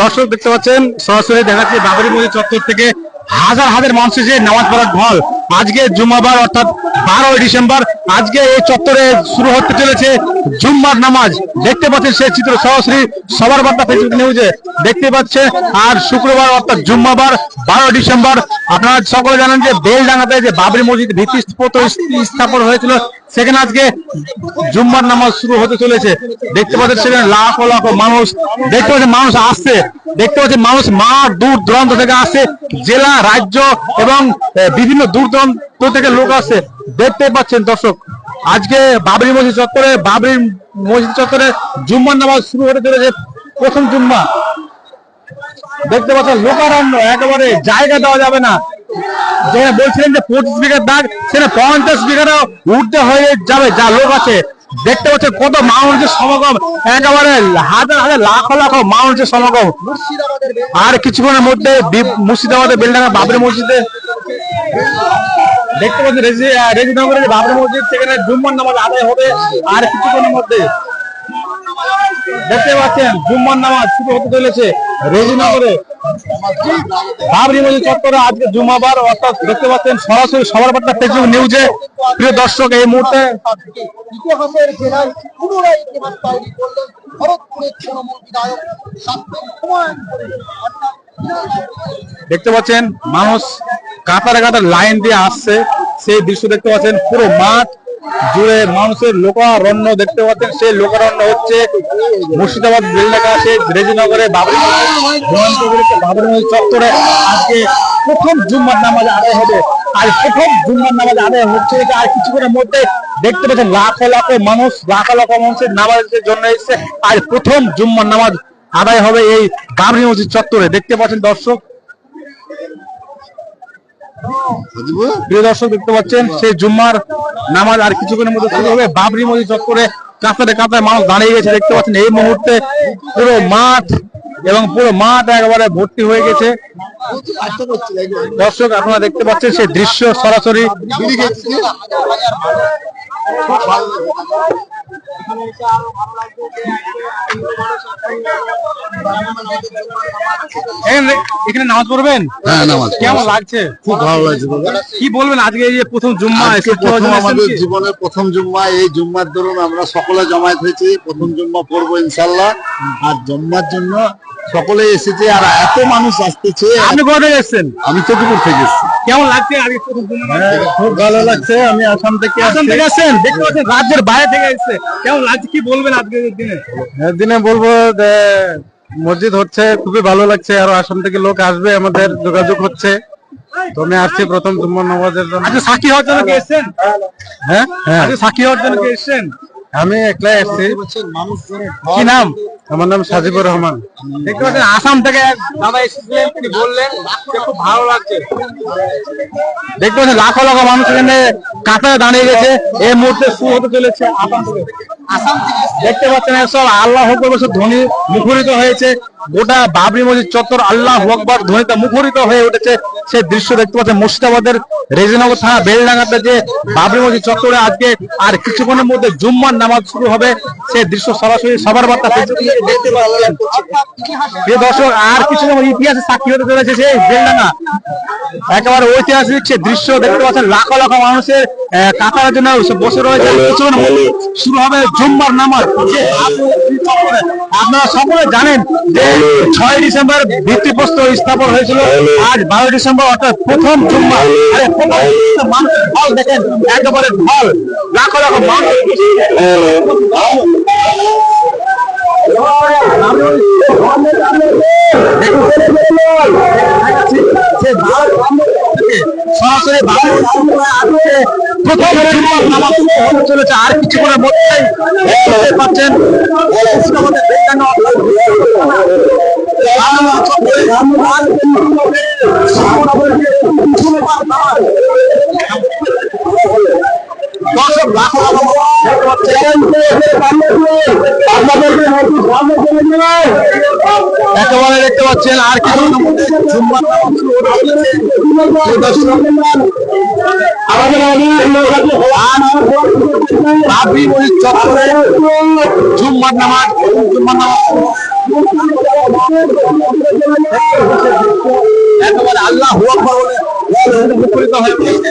দর্শক দেখতে পাচ্ছেন, সরাসরি দেখাচ্ছি বাবরি মসজিদ চত্বর থেকে হাজার হাজার মানুষ এসে নামাজ পড়ার ঢল। আজকে জুমাবার, অর্থাৎ বারোই ডিসেম্বর আজকে এই চত্বরে শুরু হতে চলেছে জুম্মার নামাজ। দেখতে পাচ্ছেন সেই চিত্র সরাসরি সবার বার্তা ফেসবুক নিউজে দেখতে পাচ্ছেন, আর শুক্রবার অর্থাৎ জুম্মাবার বারো ডিসেম্বর, আপনারা সকলে জানেন যে বেলডাঙ্গাতে যে বাবরি মসজিদ ভিত্তি স্থাপন হয়েছিল, সেখানে আজকে জুম্মার নামাজ শুরু হতে চলেছে। দেখতে পাচ্ছেন সেখানে লাখো লাখো মানুষ, দেখতে পাচ্ছেন মানুষ আসছে। দেখতে পাচ্ছেন মানুষ মা দূর দূরান্ত থেকে আসছে, জেলা, রাজ্য এবং বিভিন্ন দূর দূরান্ত থেকে লোক আসছে। দেখতে পাচ্ছেন দর্শক, আজকে বাবরি মসজিদ চত্বরে, বাবরি মসজিদ চত্বরে জুম্মার নামাজ শুরু হতে চলেছে প্রথম জুম্মা। দেখতে পাচ্ছেন, লোকারণ্য, একেবারে জায়গা দেওয়া যাবে না। যেখানে বলছিলেন যে পঁচিশ বিঘার দাগ সেটা পঞ্চাশ বিঘাটা উঠতে হয়ে যাবে, যা লোক আছে। দেখতে পাচ্ছেন কত মানুষের সমাগম, একেবারে হাজার হাজার লাখ লাখ মানুষের সমাগম। আর কিছুক্ষণের মধ্যে মুর্শিদাবাদের বেলডাঙ্গা বাবরি মসজিদে দেখতে পাচ্ছেন রেজি রেজিনগরের বাবরি মসজিদ সেখানে জুম্মার নামাজ আদায় হবে আর কিছুক্ষণের মধ্যে। দেখতে পাচ্ছেন জুম্মার নামাজ শুরু হতে চলেছে রেজিনগরে। বাবরি মসজিদ চত্বরে আজকে জুমাবার অর্থাৎ দেখতে পাচ্ছেন সরাসরি সবার বার্তা ফেসবুক নিউজে প্রিয় দর্শক এই মুহূর্তে ইতিহাসের জেলায় পুনরায় ইতিহাস তৈরি করলেন ভরতপুরের তৃণমূল বিধায়ক সাতদিন হুমায়ুন কবির। অর্থাৎ দেখতে পাচ্ছেন মানুষ কাতারে কাতার লাইন দিয়ে আসছে। সেই দৃশ্য দেখতে পাচ্ছেন পুরো মাঠ জুড়ে মানুষের লোকারণ্য দেখতে পাচ্ছেন। সেই লোকারণ্য হচ্ছে মুর্শিদাবাদ বেলডাঙ্গা সেই রেজিনগরে বাবরি বাবরি চত্বরে। আজকে প্রথম জুম্মার নামাজ আদায় হবে। আর প্রথম জুম্মার নামাজ আদায় হচ্ছে আর কিছুক্ষণের মধ্যে দেখতে পাচ্ছেন লাখো লাখো মানুষ, লাখো লাখো মানুষের নামাজের জন্য এসেছে। আর প্রথম জুম্মার নামাজ আদায় হবে এই বাবরি মসজিদ চত্বরে। দেখতে পাচ্ছেন দর্শক প্রিয় দর্শক দেখতে পাচ্ছেন সেই জুম্মার নামাজ আর কিছুক্ষণের মধ্যে শুরু হবে। বাবরি মসজিদ চত্বরে কাঁপতে কাঁপতে মানুষ দাঁড়িয়ে গেছে। দেখতে পাচ্ছেন এই মুহূর্তে পুরো মাঠ এবং পুরো মাঠ একেবারে ভর্তি হয়ে গেছে। দর্শক আপনারা দেখতে পাচ্ছেন সেই দৃশ্য সরাসরি এখানে এখানে নামাজ পড়বেন? হ্যাঁ নামাজ কেমন লাগছে? খুব ভালো লাগছে কি বলবেন আজকে এই যে প্রথম জুম্মা প্রথম আমাদের জীবনের প্রথম জুম্মা এই জুম্মার দরুন আমরা সকলে জমায়েত হয়েছি প্রথম জুম্মা পড়ব ইনশাল্লাহ আর জুম্মার জন্য সকলে এসেছে আর এত মানুষ আসতেছে। আপনি কোথা থেকে এসেছেন? আমি চতুপুর থেকে এসেছি। কেমন লাগছে? আজকে খুব ভালো লাগছে। আমি আসাম থেকে আসাম থেকে আসছেন? দেখতে পাচ্ছেন রাজ্যের বাইরে থেকে এসেছে। কেমন লাগছে? কি বলবেন আজকের দিনে? দিনে বলব যে মসজিদ হচ্ছে খুবই ভালো লাগছে। আর আসাম থেকে লোক আসবে আমাদের যোগাযোগ হচ্ছে। তো আমি আসছি প্রথম জুম্মা নামাজের জন্য। সাক্ষী হওয়ার জন্য কে এসেছেন? হ্যাঁ হ্যাঁ। সাক্ষী হওয়ার জন্য কে এসেছেন? আমি একলাই আসছি কি নাম? আমার নাম সাজিবুর রহমান। দেখতে পাচ্ছেন আসাম থেকে দাদা এসেছিলেন তিনি বললেন খুব ভালো লাগছে। দেখতে পাচ্ছেন লাখো লাখো মানুষ এখানে কাতারে দাঁড়িয়ে গেছে। এই মুহূর্তে শুরু হতে চলেছে আসাম থেকে। আসাম থেকে দেখতে পাচ্ছেন সব আল্লাহ ধ্বনি মুখরিত হয়েছে। গোটা বাবরি মসজিদ চত্বর আল্লাহ আকবর ধ্বনিতে মুখরিত হয়ে উঠেছে। সেই দৃশ্য দেখতে পাচ্ছেন মুর্শিদাবাদের রেজিনগর থানা বেলডাঙ্গাতে যে বাবরি মসজিদ চত্বরে আজকে আর কিছুক্ষণের মধ্যে জুম্মার নামাজ শুরু হবে। সেই দৃশ্য সরাসরি সবার বার্তা দেখতে প্রিয় দর্শক, আর কিছু ইতিহাসে সাক্ষী হতে চলেছে সেই বেলডাঙ্গা। একেবারে ঐতিহাসিক সে দৃশ্য দেখতে পাচ্ছেন লাখো লাখো মানুষের কাতারের জন্য বসে রয়েছে। কিছুক্ষণ শুরু হবে জুম্মার নামাজ। আপনারা সকলে জানেন যে ছয় ডিসেম্বর ভিত্তিপ্রস্তর স্থাপন হয়েছিল। আজ বারো ডিসেম্বর অর্থাৎ প্রথম দেখেন, একেবারে ঢল। লাখো লাখো মানুষ সরাসরি বাংলা প্রথম জুম্মার নামাজ হতে চলেছে আর কিছুক্ষণের মধ্যেই দেখতে পাচ্ছেন? আমাদের একেবারে দেখতে পাচ্ছেন আর কিছু একেবারে আল্লাহ হয়ে উঠেছে।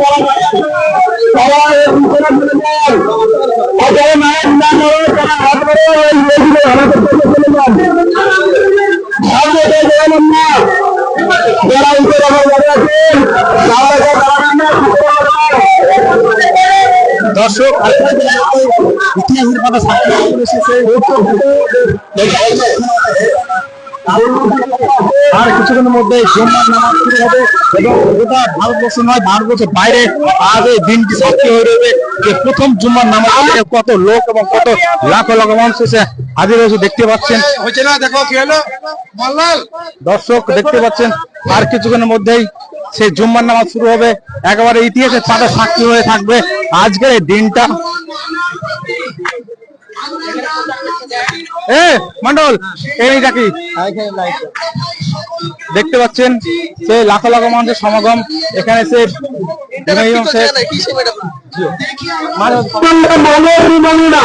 দর্শক ইতিহাসের পাতা সাক্ষী এসেছে আর কিছুক্ষণের মধ্যে জুম্মার নামাজ শুরু হবে এবং গোটা ভারতবর্ষ নয় ভারতবর্ষের বাইরে আজ এই দিনটি সাক্ষী হয়ে রয়েছে যে প্রথম জুম্মার নামাজ কত লোক এবং কত লাখো লাখো মানুষ এসে হাজির হয়েছে দেখতে পাচ্ছেন। হয়েছে না দেখো কি হলো? দর্শক দেখতে পাচ্ছেন। আর কিছুক্ষণের মধ্যেই সেই জুম্মার নামাজ শুরু হবে। একেবারে ইতিহাসের পাতা সাক্ষী হয়ে থাকবে। আজকের এই দিনটা এ মন্ডল এইটা কি? দেখতে পাচ্ছেন সে লাখো লাখো মানুষের সমাগম। এখানে সে মুসলমানরা